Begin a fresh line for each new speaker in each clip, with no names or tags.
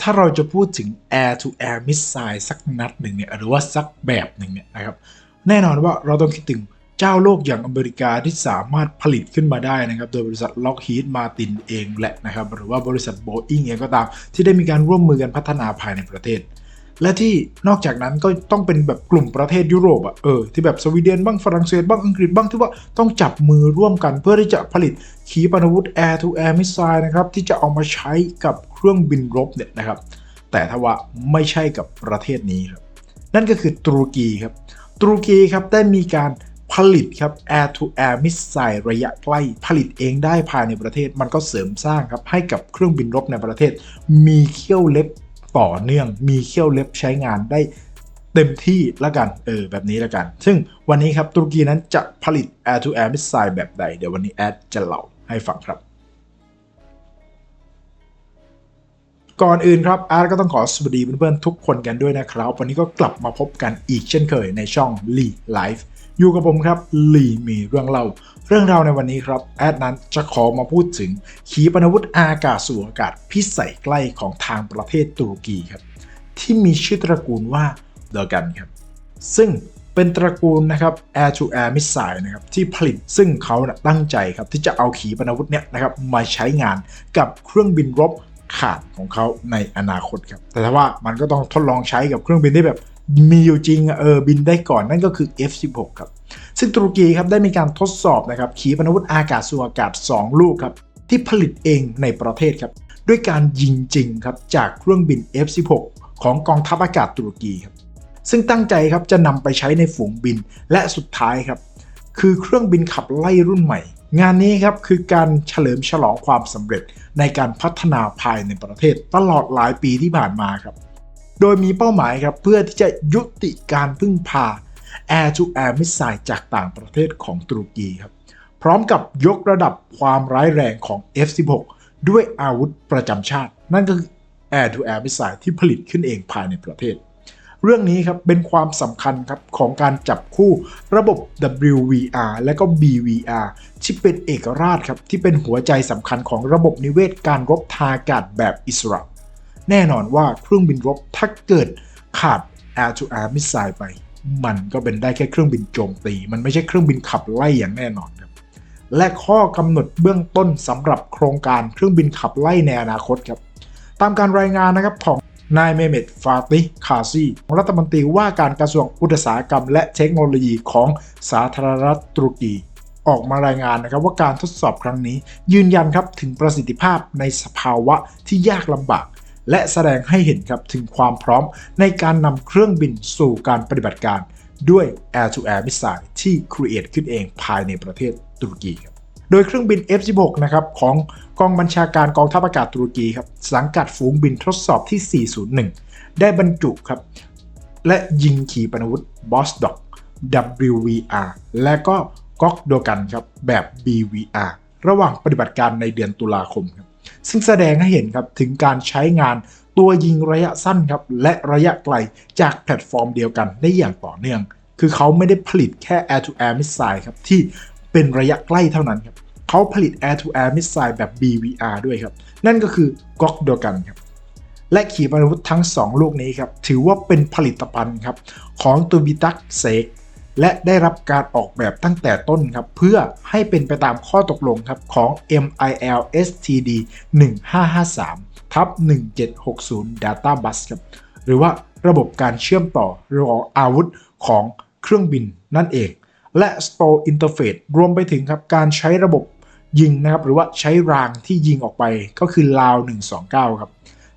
ถ้าเราจะพูดถึง air to air missile สักนัดหนึ่งเนี่ยหรือว่าสักแบบหนึ่งเนี่ยนะครับแน่นอนว่าเราต้องคิดถึงเจ้าโลกอย่างอเมริกาที่สามารถผลิตขึ้นมาได้นะครับ โดยบริษัท Lockheed Martin เองแหละนะครับ หรือว่าบริษัท Boeing เองก็ตาม ที่ได้มีการร่วมมือกันพัฒนาภายในประเทศ และที่นอกจากนั้นก็ต้องเป็นแบบกลุ่มประเทศยุโรปอะเออที่แบบสวีเดนบ้างฝรั่งเศสบ้างอังกฤษบ้างที่ว่าต้องจับมือร่วมกันเพื่อที่จะผลิตขีปนาวุธ Air to Air Missile นะครับที่จะเอามาใช้กับเครื่องบินรบเนี่ยนะครับ แต่ถ้าว่าไม่ใช่กับประเทศนี้ครับนั่นก็คือตุรกีครับตุรกีครับได้มีการผลิตครับ Air to Air Missile ระยะใกล้ ผลิตเองได้ภายในประเทศ มันก็เสริมสร้างครับให้กับเครื่องบินรบในประเทศ มีเขี้ยวเล็บ ต่อเนื่องมีเขี้ยวเล็บใช้งานได้เต็มที่ละกัน เออ แบบนี้ละกัน ซึ่งวันนี้ครับตุรกีนั้นจะผลิต Air to Air Missile แบบใด เดี๋ยววันนี้แอดจะเล่าให้ฟังครับ ก่อนอื่นครับแอาร์ตก็ต้องขอสวัสดีเพื่อนๆทุกคนกันด้วยนะครับ วันนี้ก็กลับมาพบกันอีกเช่นเคยในช่องลีไลฟ์อยู่กับผมครับลีมีเรื่องเล่า เรื่องราวในวันนี้ครับแอดนั้นจะขอมาพูดถึงขีปนาวุธอากาศสู่อากาศพิสัยใกล้ของทางประเทศตุรกีครับที่มีชื่อตระกูลว่าเดอกันครับ ซึ่งเป็นตระกูลนะครับ Air to Air Missile นะครับที่ผลิตซึ่งเขานะตั้งใจครับที่จะเอาขีปนาวุธเนี่ยนะครับมาใช้งานกับเครื่องบินรบขาดของเขาในอนาคตครับแต่ถ้าว่ามันก็ต้องทดลองใช้กับเครื่องบินที่แบบ มีอยู่จริงเออบินได้ก่อนนั่นก็คือ F16 ครับ ซึ่งตุรกีครับได้มีการทดสอบนะครับขีปนาวุธอากาศสู่อากาศ 2 ลูกครับที่ผลิตเองในประเทศครับด้วยการยิงจริงครับจากเครื่องบิน F16 ของกองทัพอากาศตุรกีครับซึ่งตั้งใจครับจะนำไปใช้ในฝูงบินและสุดท้ายครับคือเครื่องบินขับไล่รุ่นใหม่ งานนี้ครับคือการเฉลิมฉลองความสำเร็จในการพัฒนาภายในประเทศตลอดหลายปีที่ผ่านมาครับ โดยมีเป้าหมายครับเพื่อที่จะยุติการพึ่งพา Air to Air Missile จากต่างประเทศของตุรกีครับ พร้อมกับยกระดับความร้ายแรงของ F16 ด้วยอาวุธประจำชาติ นั่นก็คือ Air to Air Missile ที่ผลิตขึ้นเองภายในประเทศ เรื่องนี้ครับเป็นความสำคัญครับของการจับคู่ระบบ WVR และก็ BVR ที่เป็นเอกราชครับที่เป็นหัวใจสำคัญของระบบนิเวศการรบทางอากาศแบบอิสระ แน่นอนว่าเครื่องบินรบถ้าเกิดขาด Air to Air Missile ไป มันก็เป็นได้แค่เครื่องบินโจมตี มันไม่ใช่เครื่องบินขับไล่อย่างแน่นอนครับและข้อกำหนดเบื้องต้นสำหรับโครงการเครื่องบินขับไล่ในอนาคตครับตามการรายงานนะครับของนายเมเมตฟาติคาซีรัฐมนตรีว่าการกระทรวงอุตสาหกรรม และเทคโนโลยีของสาธารณรัฐตุรกีออกมารายงานนะครับว่าการทดสอบครั้งนี้ ยืนยันครับถึงประสิทธิภาพในสภาวะที่ยากลำบาก และแสดงให้เห็นครับถึงความพร้อมในการนำเครื่องบินสู่การปฏิบัติการ ด้วย Air to Air Missile ที่ create ขึ้นเองภายในประเทศตุรกีครับโดยเครื่องบิน F16 นะครับของกองบัญชาการกองทัพอากาศตุรกีครับสังกัดฝูงบินทดสอบที่ 401 ได้บรรจุครับและยิงขีปนาวุธ Boss Dog WVR และก็ก๊อกโดกันครับแบบ BVR ระหว่างปฏิบัติการในเดือนตุลาคมครับ ซึ่งแสดงให้เห็นครับถึงการใช้งานตัวยิงระยะสั้นครับและระยะไกลจากแพลตฟอร์มเดียวกันได้อย่างต่อเนื่อง คือเขาไม่ได้ผลิตแค่ Air to Air Missile ครับที่เป็นระยะใกล้เท่านั้นครับเขาผลิต Air to Air Missile แบบ BVR ด้วยครับ นั่นก็คือก๊อกเดียวกันครับและขีปนาวุธทั้ง 2 ลูกนี้ครับ ถือว่าเป็นผลิตภัณฑ์ครับ ของตูบิตักเซก และได้รับการออกแบบตั้งแต่ต้นครับ เพื่อให้เป็นไปตามข้อตกลงครับของ MIL STD 1553ทับ1760 Data Bus ครับหรือว่าระบบการเชื่อมต่อระหว่างอาวุธของเครื่องบินนั่นเอง และ Store Interface รวมไปถึงครับการใช้ระบบยิงนะครับหรือว่าใช้รางที่ยิงออกไปก็คือ LAW 129 ครับ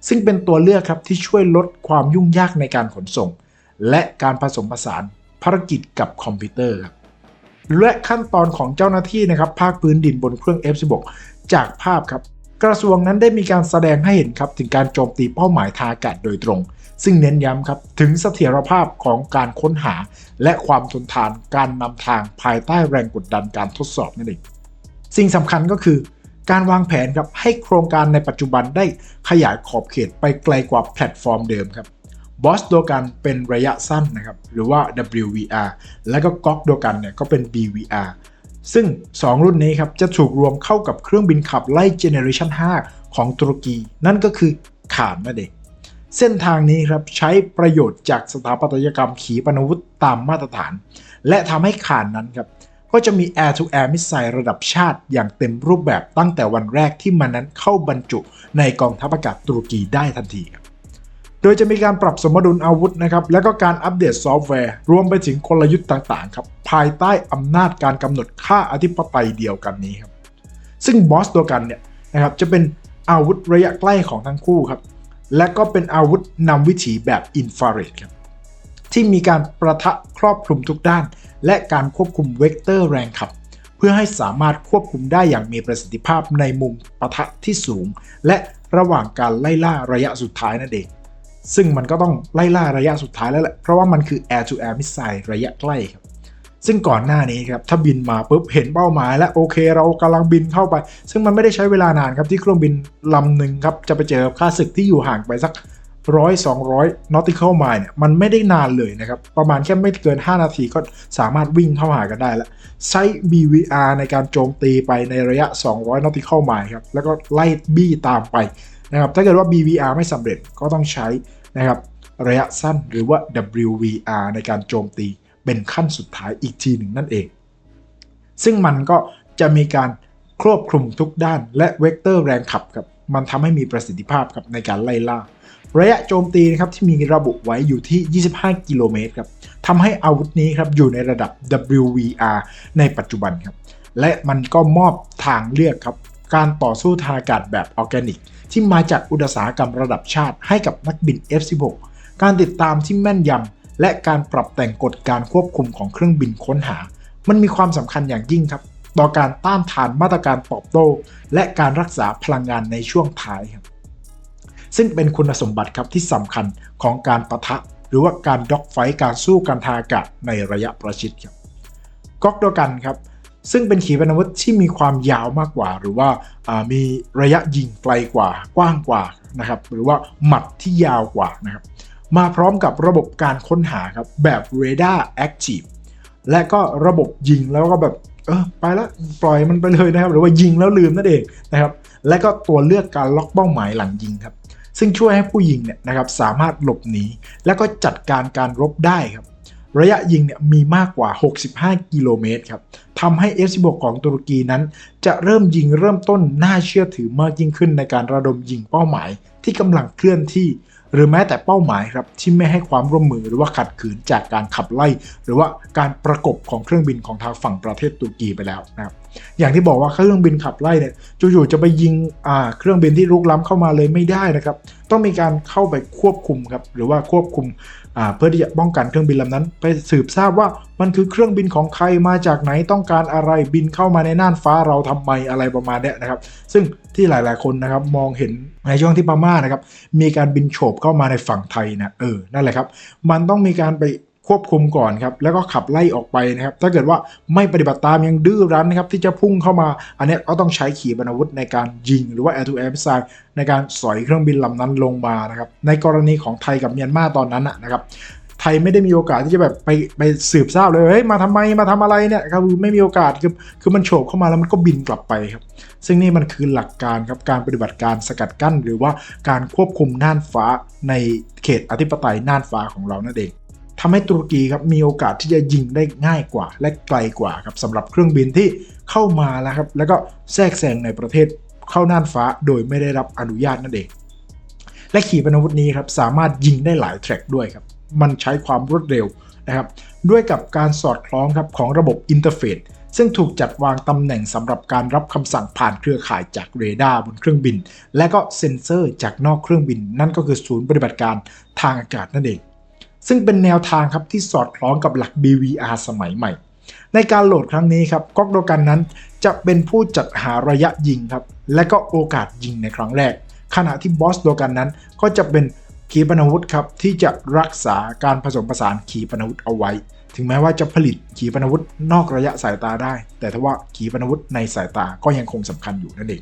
ซึ่งเป็นตัวเลือกครับที่ช่วยลดความยุ่งยากในการขนส่ง และการผสมผสาน ภารกิจกับคอมพิวเตอร์ครับและขั้นตอนของเจ้าหน้าที่นะครับ ภาคพื้นดินบนเครื่อง F16 จากภาพครับ กระทรวงนั้นได้มีการแสดงให้เห็นครับ ถึงการโจมตีเป้าหมายทางอากาศโดยตรง ซึ่งเน้นย้ำครับ ถึงเสถียรภาพของการค้นหา และความทนทานการนำทางภายใต้แรงกดดันการทดสอบนั่นเองสิ่งสำคัญก็คือ การวางแผนครับให้โครงการในปัจจุบันได้ขยายขอบเขตไปไกลกว่าแพลตฟอร์มเดิมครับ บอสโดกันเป็นระยะสั้นนะครับ หรือว่า WVR และก็ก๊อกโดกันเนี่ยก็เป็น BVR ซึ่ง 2 รุ่นนี้ครับจะถูกรวมเข้ากับเครื่องบินขับไล่เจเนอเรชัน5 ของตุรกี นั่นก็คือขานนั่นเองเส้นทางนี้ครับใช้ประโยชน์จากสถาปัตยกรรมขีปนาวุธตามมาตรฐาน และทำให้ขานนั้นครับก็จะมี Air to Air Missile ระดับชาติอย่างเต็มรูปแบบตั้งแต่วันแรกที่มันนั้นเข้าบรรจุในกองทัพอากาศตุรกีได้ทันทีครับ โดยจะมีการปรับสมดุลอาวุธนะครับ และก็การอัปเดตซอฟต์แวร์ รวมไปถึงกลยุทธ์ต่างๆครับ ภายใต้อำนาจการกำหนดค่าอธิปไตยเดียวกันนี้ครับ ซึ่งบอสตัวกันเนี่ยนะครับจะเป็นอาวุธระยะใกล้ของทั้งคู่ครับ และก็เป็นอาวุธนำวิถีแบบอินฟราเรดครับที่มีการประทะครอบคลุมทุกด้าน และการควบคุมเวกเตอร์แรงขับ เพื่อให้สามารถควบคุมได้อย่างมีประสิทธิภาพในมุมปะทะที่สูง และระหว่างการไล่ล่าระยะสุดท้ายนั่นเอง ซึ่งมันก็ต้องไล่ล่าระยะสุดท้ายแล้วแหละ เพราะว่ามันคือ Air to Air Missile ระยะใกล้ครับ ซึ่งก่อนหน้านี้ครับ ถ้าบินมาปุ๊บเห็นเป้าหมายแล้วโอเค เรากำลังบินเข้าไป ซึ่งมันไม่ได้ใช้เวลานานครับที่เครื่องบินลำหนึ่งครับ จะไปเจอค่าศึกที่อยู่ห่างไปสักร้อยสองร้อย nautical mile เนี่ยมันไม่ได้นานเลยนะครับ ประมาณแค่ไม่เกิน 5 นาทีก็สามารถวิ่งเข้าหากันได้แล้ว ใช้ BVR ในการโจมตีไปในระยะ 200 nautical mile ครับ แล้วก็ไล่บี้ตามไป นะครับถ้าเกิดว่า BVR ไม่สำเร็จก็ต้องใช้นะครับระยะสั้นหรือว่า WVR ในการโจมตีเป็นขั้นสุดท้ายอีกทีหนึ่งนั่นเอง ซึ่งมันก็จะมีการครอบคลุมทุกด้านและเวกเตอร์แรงขับครับมันทำให้มีประสิทธิภาพครับในการไล่ล่า ระยะโจมตีนะครับที่มีระบุไว้อยู่ที่ 25 กิโลเมตรครับทำให้อาวุธนี้ครับอยู่ในระดับ WVR ในปัจจุบันครับและมันก็มอบทางเลือกครับการต่อสู้ทางอากาศแบบออร์แกนิก ที่มาจากอุตสาหกรรมระดับชาติให้กับนักบิน F16 การติดตามที่แม่นยำและการปรับแต่งกฎการควบคุมของเครื่องบินค้นหา มันมีความสำคัญอย่างยิ่งครับ ต่อการต้านทานมาตรการตอบโต้ และการรักษาพลังงานในช่วงท้ายครับซึ่งเป็นคุณสมบัติครับที่สำคัญของการประทะ หรือว่าการด็อกไฟการสู้กันทางอากาศในระยะประชิดครับก๊อกเดียวกันครับ ซึ่งเป็นขีปนาวุธที่มีความยาวมากกว่า หรือว่ามีระยะยิงไกลกว่ากว้างกว่านะครับหรือว่าหมัดที่ยาวกว่านะครับมาพร้อมกับระบบการค้นหาครับแบบ Radar Active และก็ระบบยิงแล้วก็แบบเออไปแล้วปล่อยมันไปเลยนะครับ หรือว่ายิงแล้วลืมนั่นเองนะครับ และก็ตัวเลือกการล็อกเป้าหมายหลังยิงครับ ซึ่งช่วยให้ผู้ยิงเนี่ยนะครับสามารถหลบหนีและก็จัดการการรบได้ครับ ระยะยิงเนี่ยมีมากกว่า 65 กิโลเมตรครับทำให้ F16 ของตุรกีนั้น จะเริ่มยิงเริ่มต้นน่าเชื่อถือมากยิ่งขึ้นในการระดมยิงเป้าหมายที่กำลังเคลื่อนที่ หรือแม้แต่เป้าหมายครับที่ไม่ให้ความร่วมมือหรือว่าขัดขืนจากการขับไล่ หรือว่าการประกบของเครื่องบินของทางฝั่งประเทศตุรกีไปแล้วนะครับอย่างที่บอกว่าเครื่องบินขับไล่เนี่ยจู่ๆจะไปยิงเครื่องบินที่รุกล้ำเข้ามาเลยไม่ได้นะครับ ต้องมีการเข้าไปควบคุมครับหรือว่าควบคุม เพื่อที่จะป้องกันเครื่องบินลำนั้น ไปสืบทราบว่ามันคือเครื่องบินของใครมาจากไหนต้องการอะไรบินเข้ามาในน่านฟ้าเราทำไมอะไรประมาณนี้นะครับ ซึ่งที่หลาย ๆ คนนะครับมองเห็นในช่วงที่พม่านะครับ มีการบินโฉบเข้ามาในฝั่งไทยนะเออนั่นแหละครับ มันต้องมีการไป ควบคุมก่อนครับแล้วก็ขับไล่ออกไปนะครับถ้าเกิดว่าไม่ปฏิบัติตามยังดื้อรั้นนะครับที่จะพุ่งเข้ามา อันนี้ก็ต้องใช้ขีปนาวุธในการยิง หรือว่า air to air missile ในการสอยเครื่องบินลำนั้นลงมานะครับในกรณีของไทยกับเมียนมาตอนนั้นนะครับไทยไม่ได้มีโอกาสที่จะแบบไปไปสืบทราบเลยเฮ้ยมาทำไมมาทำอะไรเนี่ยครับไม่มีโอกาสคือคือมันโฉบเข้ามาแล้วมันก็บินกลับไปครับ ซึ่งนี่มันคือหลักการครับการปฏิบัติการสกัดกั้น หรือว่าการควบคุมน่านฟ้าในเขตอธิปไตยน่านฟ้าของเรานั่นเอง ทำให้ตุรกีครับมีโอกาสที่จะยิงได้ง่ายกว่า และไกลกว่าครับสำหรับเครื่องบินที่เข้ามาแล้วครับแล้วก็แทรกแซงในประเทศเข้าน่านฟ้าโดยไม่ได้รับอนุญาตนั่นเอง และขีปนาวุธนี้ครับสามารถยิงได้หลายแทร็กด้วยครับมันใช้ความรวดเร็วนะครับด้วยกับการสอดคล้องครับของระบบอินเทอร์เฟซซึ่งถูกจัดวางตำแหน่งสำหรับการรับคำสั่งผ่านเครือข่ายจากเรดาร์บนเครื่องบิน และก็เซ็นเซอร์จากนอกเครื่องบิน นั่นก็คือศูนย์ปฏิบัติการทางอากาศนั่นเอง ซึ่งเป็นแนวทางครับที่สอดคล้องกับหลัก BVR สมัยใหม่ ในการโหลดครั้งนี้ครับก๊อกโดกันนั้นจะเป็นผู้จัดหาระยะยิงครับและก็โอกาสยิงในครั้งแรก ขณะที่บอสโดกันนั้นก็จะเป็นขีปนาวุธครับที่จะรักษาการผสมผสานขีปนาวุธเอาไว้ ถึงแม้ว่าจะผลิตขีปนาวุธนอกระยะสายตาได้ แต่ถ้าว่าขีปนาวุธในสายตาก็ยังคงสำคัญอยู่นั่นเอง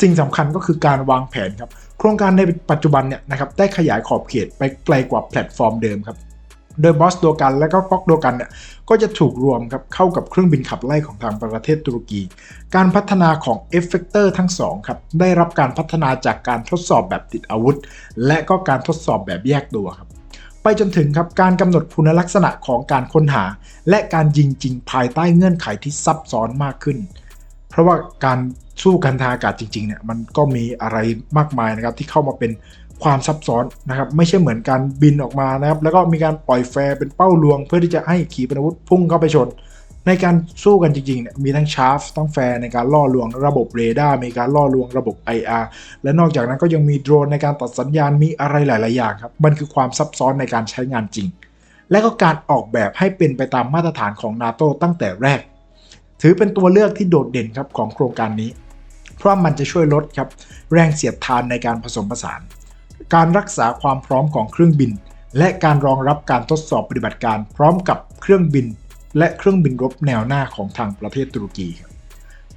สิ่งสำคัญก็คือการวางแผนครับ โครงการในปัจจุบันเนี่ยนะครับได้ขยายขอบเขตไปไกลกว่าแพลตฟอร์มเดิมครับโดยบอสโดกันและก็ก๊อกโดกันเนี่ยก็จะถูกรวมครับเข้ากับเครื่องบินขับไล่ของทางประเทศตุรกี การพัฒนาของเอฟเฟกเตอร์ทั้งสองครับได้รับการพัฒนาจากการทดสอบแบบติดอาวุธ และก็การทดสอบแบบแยกตัวครับไปจนถึงครับการกำหนดคุณลักษณะของการค้นหา และการยิงจริงภายใต้เงื่อนไขที่ซับซ้อนมากขึ้น เพราะว่าการสู้กันทางอากาศจริงๆเนี่ยมันก็มีอะไรมากมายนะครับที่เข้ามาเป็นความซับซ้อนนะครับไม่ใช่เหมือนการบินออกมานะครับแล้วก็มีการปล่อยแฟร์เป็นเป้าลวง เพื่อที่จะให้ขีปนาวุธพุ่งเข้าไปชน ในการสู้กันจริงๆเนี่ยมีทั้งชาร์ฟต้องแฟร์ในการล่อลวงระบบเรดาร์มีการล่อลวงระบบ IR และนอกจากนั้นก็ยังมีโดรนในการตัดสัญญาณมีอะไรหลายๆอย่างครับมันคือความซับซ้อนในการใช้งานจริง และก็การออกแบบให้เป็นไปตามมาตรฐานของนาโตตั้งแต่แรก ถือเป็นตัวเลือกที่โดดเด่นครับของโครงการนี้ เพราะมันจะช่วยลดครับแรงเสียดทานในการผสมผสาน การรักษาความพร้อมของเครื่องบิน และการรองรับการทดสอบปฏิบัติการ พร้อมกับเครื่องบิน และเครื่องบินรบแนวหน้าของทางประเทศตุรกีครับ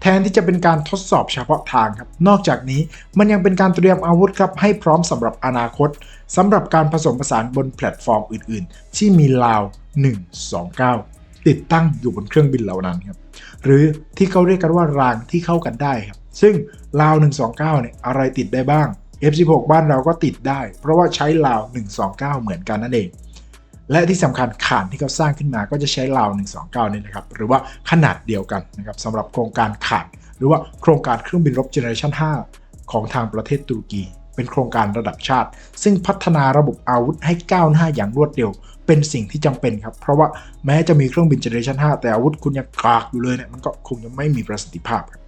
แทนที่จะเป็นการทดสอบเฉพาะทางครับ นอกจากนี้มันยังเป็นการเตรียมอาวุธครับให้พร้อมสำหรับอนาคตสำหรับการผสมผสานบนแพลตฟอร์มอื่น ๆ ที่มีลาว 129 ติดตั้งอยู่บนเครื่องบินเหล่านั้นครับหรือที่เขาเรียกกันว่ารางที่เข้ากันได้ครับซึ่งลาว 129 เนี่ยอะไรติดได้บ้าง F16 บ้านเราก็ติดได้ เพราะว่าใช้ลาว 129 เหมือนกันนั่นเอง และที่สำคัญขานที่เขาสร้างขึ้นมาก็จะใช้ลาว 129 นี่นะครับหรือว่าขนาดเดียวกันนะครับสำหรับโครงการขานหรือว่าโครงการเครื่องบินรบเจเนอเรชัน5 ของทางประเทศตุรกี เป็นโครงการระดับชาติ ซึ่งพัฒนาระบบอาวุธให้ก้าวหน้าอย่างรวดเร็ว เป็นสิ่งที่จำเป็นครับ เพราะว่าแม้จะมีเครื่องบินเจเนอเรชัน5แต่อาวุธคุณยังกากอยู่เลยเนี่ยมันก็คงจะไม่มีประสิทธิภาพครับ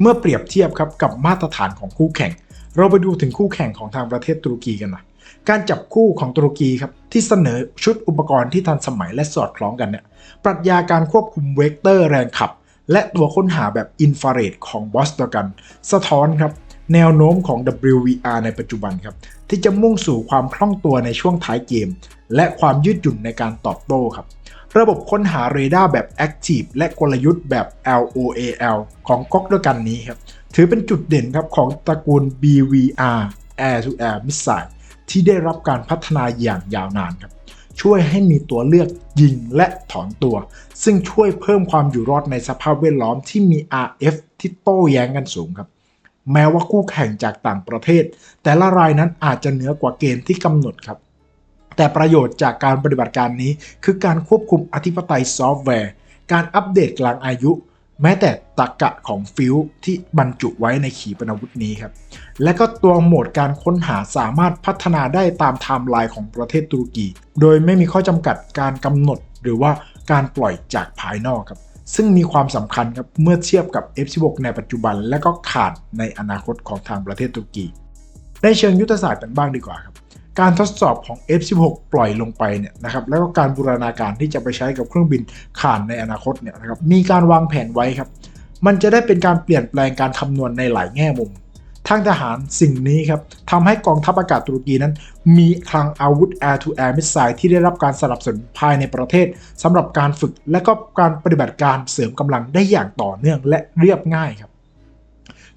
เมื่อเปรียบเทียบครับกับมาตรฐานของคู่แข่ง เราไปดูถึงคู่แข่งของทางประเทศตุรกีกันหน่อยการจับคู่ของตุรกีครับที่เสนอชุดอุปกรณ์ที่ทันสมัยและสอดคล้องกันเนี่ยปรัชญาการควบคุมเวกเตอร์แรงขับ และตัวค้นหาแบบอินฟราเรดของบอสตกัน สะท้อนครับแนวโน้มของ WVR ในปัจจุบันครับ ที่จะมุ่งสู่ความคล่องตัวในช่วงท้ายเกม และความยืดหยุ่นในการตอบโต้ครับ ระบบค้นหาเรดาร์แบบ Active และกลยุทธ์แบบ LOAL ของก๊อกด้วยกันนี้ครับ ถือเป็นจุดเด่นครับของตระกูล BVR Air to Air Missile ที่ได้รับการพัฒนาอย่างยาวนานครับ ช่วยให้มีตัวเลือกยิงและถอนตัว ซึ่งช่วยเพิ่มความอยู่รอดในสภาพแวดล้อมที่มี RF ที่โต้แย้งกันสูงครับแม้ว่าคู่แข่งจากต่างประเทศ แต่ละรายนั้นอาจจะเหนือกว่าเกณฑ์ที่กำหนดครับ แต่ประโยชน์จากการปฏิบัติการนี้ คือการควบคุมอธิปไตยซอฟต์แวร์ การอัปเดตกลางอายุ แม้แต่ตรกกะของฟิวที่บรรจุไว้ในขีปนาวุธนี้ครับ และก็ตัวโหมดการค้นหาสามารถพัฒนาได้ตามไทม์ไลน์ของประเทศตุรกี โดยไม่มีข้อจำกัดการกำหนดหรือว่าการปล่อยจากภายนอกครับซึ่งมีความสำคัญครับเมื่อเทียบกับ F16 ในปัจจุบัน และก็ขาดในอนาคตของทางประเทศตุรกี ในเชิงยุทธศาสตร์กันบ้างดีกว่าครับ การทดสอบของ F16 ปล่อยลงไปเนี่ยนะครับแล้วก็การบูรณาการที่จะไปใช้กับเครื่องบินข่านในอนาคตเนี่ยนะครับมีการวางแผนไว้ครับ มันจะได้เป็นการเปลี่ยนแปลงการคำนวณในหลายแง่มุมทางทหารสิ่งนี้ครับทำให้กองทัพอากาศตุรกีนั้น มีคลังอาวุธ Air to Air Missile ที่ได้รับการสนับสนุนภายในประเทศสำหรับการฝึกและก็การปฏิบัติการเสริมกำลังได้อย่างต่อเนื่องและเรียบง่ายครับ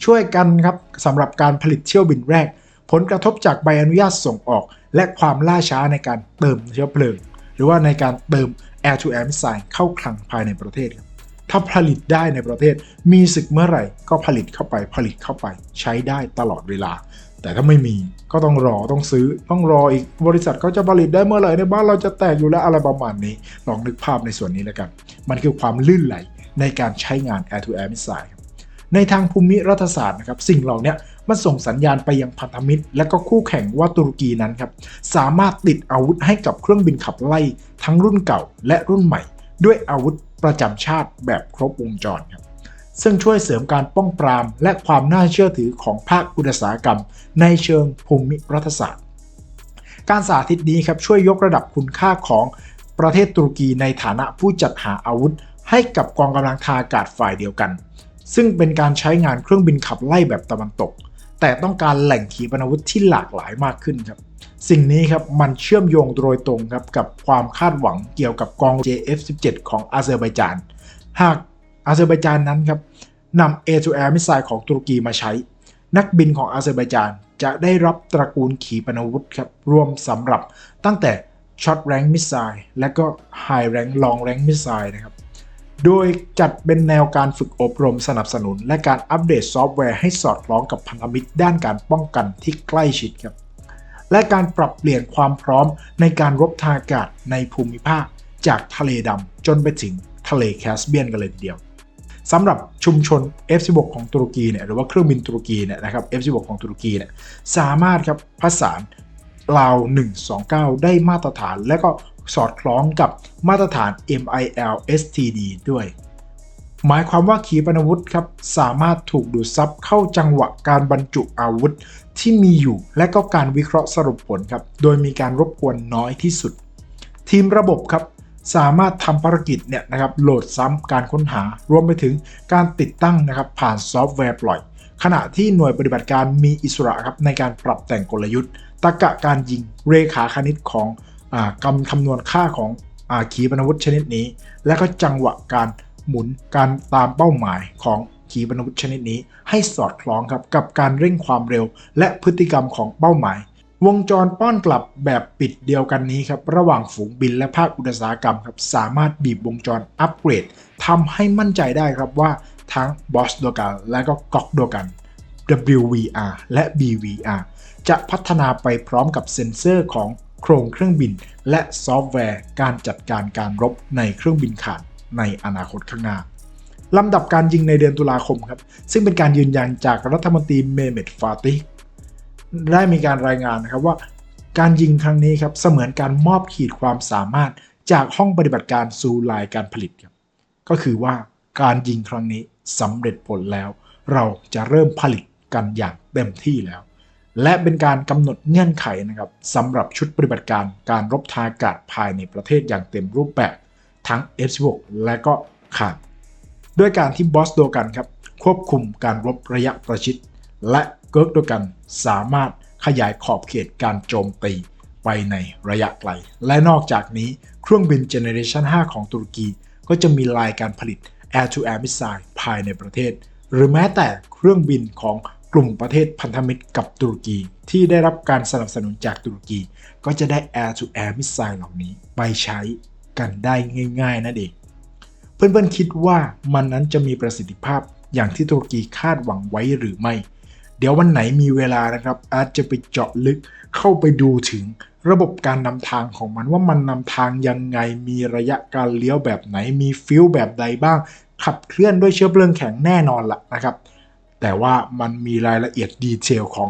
ช่วยกันครับสำหรับการผลิตเที่ยวบินแรก ผลกระทบจากใบอนุญาตส่งออก และความล่าช้าในการเติมเชื้อเพลิง หรือว่าในการเติม Air to Air Missile เข้าคลังภายในประเทศครับถ้าผลิตได้ในประเทศ มีศึกเมื่อไหร่ก็ผลิตเข้าไปผลิตเข้าไป ใช้ได้ตลอดเวลา แต่ถ้าไม่มีก็ต้องรอต้องซื้อต้องรออีกบริษัทเขาจะผลิตได้เมื่อไหร่ในบ้านเราจะแตกอยู่แล้วอะไรประมาณนี้ ลองนึกภาพในส่วนนี้แล้วกัน มันคือความลื่นไหลในการใช้งาน Air to Air Missile ในทางภูมิรัฐศาสตร์นะครับสิ่งเหล่านี้ มันส่งสัญญาณไปยังพันธมิตร และก็คู่แข่งว่าตุรกีนั้นครับสามารถติดอาวุธให้กับเครื่องบินขับไล่ทั้งรุ่นเก่าและรุ่นใหม่ ด้วยอาวุธประจำชาติแบบครบวงจรครับซึ่งช่วยเสริมการป้องปราม และความน่าเชื่อถือของภาคอุตสาหกรรม ในเชิงภูมิรัฐศาสตร์ การสาธิตนี้ครับช่วยยกระดับคุณค่าของประเทศตุรกีในฐานะผู้จัดหาอาวุธ ให้กับกองกำลังทางอากาศฝ่ายเดียวกัน ซึ่งเป็นการใช้งานเครื่องบินขับไล่แบบตะวันตก แต่ต้องการแหล่งขีปนาวุธที่หลากหลายมากขึ้นครับสิ่งนี้ครับมันเชื่อมโยงโดยตรงครับกับความคาดหวังเกี่ยวกับกอง JF-17 ของอาเซอร์ไบจาน หากอาเซอร์ไบจานนั้นครับนำ Air to Air Missile ของตุรกีมาใช้ นักบินของอาเซอร์ไบจานจะได้รับตระกูลขีปนาวุธครับรวมสำหรับตั้งแต่ Short Range Missile และก็ High Range Long Range Missile นะครับ โดยจัดเป็นแนวการฝึกอบรมสนับสนุน และการอัปเดตซอฟต์แวร์ให้สอดคล้องกับพันธมิตรด้านการป้องกันที่ใกล้ชิดครับ และการปรับเปลี่ยนความพร้อมในการรบทางอากาศในภูมิภาค จากทะเลดำจนไปถึงทะเลแคสเบียนกันเลยทีเดียวสำหรับชุมชน F16 ของตุรกีเนี่ยหรือว่าเครื่องบินตุรกีเนี่ยนะครับ F16 ของตุรกีเนี่ยสามารถครับผสานราว 129 ได้มาตรฐานและก็ สอดคล้องกับมาตรฐาน MIL STD ด้วย หมายความว่าขีปนาวุธครับสามารถถูกดูดซับเข้าจังหวะการบรรจุอาวุธที่มีอยู่และก็การวิเคราะห์สรุปผลครับโดยมีการรบกวนน้อยที่สุด ทีมระบบครับสามารถทำภารกิจเนี่ยนะครับโหลดซ้ำการค้นหารวมไปถึงการติดตั้งนะครับผ่านซอฟต์แวร์ปล่อย ขณะที่หน่วยปฏิบัติการมีอิสระครับในการปรับแต่งกลยุทธ์ตรกะการยิงเรขาคณิตของ กำคำนวณค่าของอาขีปนาวุธชนิดนี้ และก็จังหวะการหมุนการตามเป้าหมายของขีปนาวุธชนิดนี้ ให้สอดคล้องครับกับการเร่งความเร็ว และพฤติกรรมของเป้าหมาย วงจรป้อนกลับแบบปิดเดียวกันนี้ครับระหว่างฝูงบินและภาคอุตสาหกรรมครับสามารถบีบวงจรอัปเกรดทำให้มั่นใจได้ครับว่าทั้ง b o s โดกันและก็ g o k โดกัน WVR และ BVR จะพัฒนาไปพร้อมกับเซ็นเซอร์ของ โครงเครื่องบิน และซอฟต์แวร์การจัดการการรบในเครื่องบินขาดในอนาคตข้างหน้าลำดับการยิงในเดือนตุลาคมครับ ซึ่งเป็นการยืนยันจากรัฐมนตรีเมเมตฟาติได้มีการรายงานนะครับว่า การยิงครั้งนี้ครับเสมือนการมอบขีดความสามารถจากห้องปฏิบัติการสู่ลายการผลิตครับก็คือว่าการยิงครั้งนี้สำเร็จผลแล้ว เราจะเริ่มผลิตกันอย่างเต็มที่แล้ว และเป็นการกำหนดเงื่อนไขนะครับสำหรับชุดปฏิบัติการการรบทางอากาศภายในประเทศอย่างเต็มรูปแบบทั้ง F16 และก็ขาดด้วยการที่บอสโดกันครับควบคุมการรบระยะประชิด และเกิร์กโดกันสามารถขยายขอบเขตการโจมตีไปในระยะไกล และนอกจากนี้เครื่องบินเจเนเรชัน5ของตุรกี ก็จะมีลายการผลิต Air to Air Missile ภายในประเทศ หรือแม้แต่เครื่องบินของ กลุ่มประเทศพันธมิตรกับตุรกีที่ได้รับการสนับสนุนจากตุรกี ก็จะได้ Air to Air Missile เหล่านี้ไปใช้กันได้ง่าย ๆ นั่นเอง เพื่อนๆคิดว่ามันนั้นจะมีประสิทธิภาพอย่างที่ตุรกีคาดหวังไว้หรือไม่ เดี๋ยววันไหนมีเวลานะครับอาจจะไปเจาะลึกเข้าไปดูถึงระบบการนำทางของมันว่ามันนำทางยังไงมีระยะการเลี้ยวแบบไหนมีฟิลแบบใดบ้าง ขับเคลื่อนด้วยเชื้อเพลิงแข็งแน่นอนละนะครับ แต่ว่ามันมีรายละเอียดดีเทลของ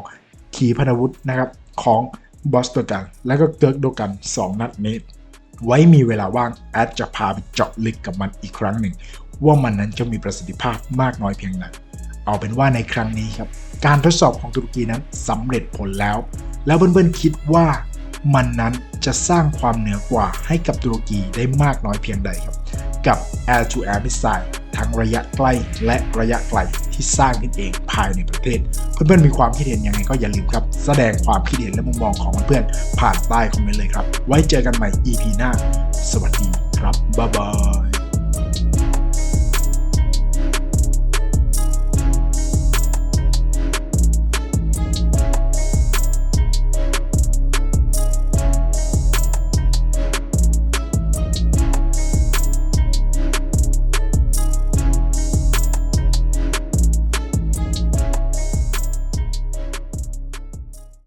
ขีปนาวุธนะครับของบอสโดกัน และก็เกิร์กโดกัน 2 นัดนี้ ไว้มีเวลาว่างแอดจะพาไปเจาะลึกกับมันอีกครั้งหนึ่ง ว่ามันนั้นจะมีประสิทธิภาพมากน้อยเพียงไหนเอาเป็นว่าในครั้งนี้ครับ การทดสอบของตุรกีนั้นสำเร็จผลแล้ว แล้วเพื่อนๆคิดว่า มันนั้นจะสร้างความเหนือกว่าให้กับตุรกีได้มากน้อยเพียงใดครับ กับ Air to Air Missile ทั้งระยะใกล้และระยะไกลที่สร้างขึ้นเองภายในประเทศ เพื่อนๆมีความคิดเห็นยังไงก็อย่าลืมครับ แสดงความคิดเห็นและมุมมองของเพื่อนๆผ่านใต้คอมเมนต์เลยครับ ไว้เจอกันใหม่ EP หน้า สวัสดีครับบ๊ายบาย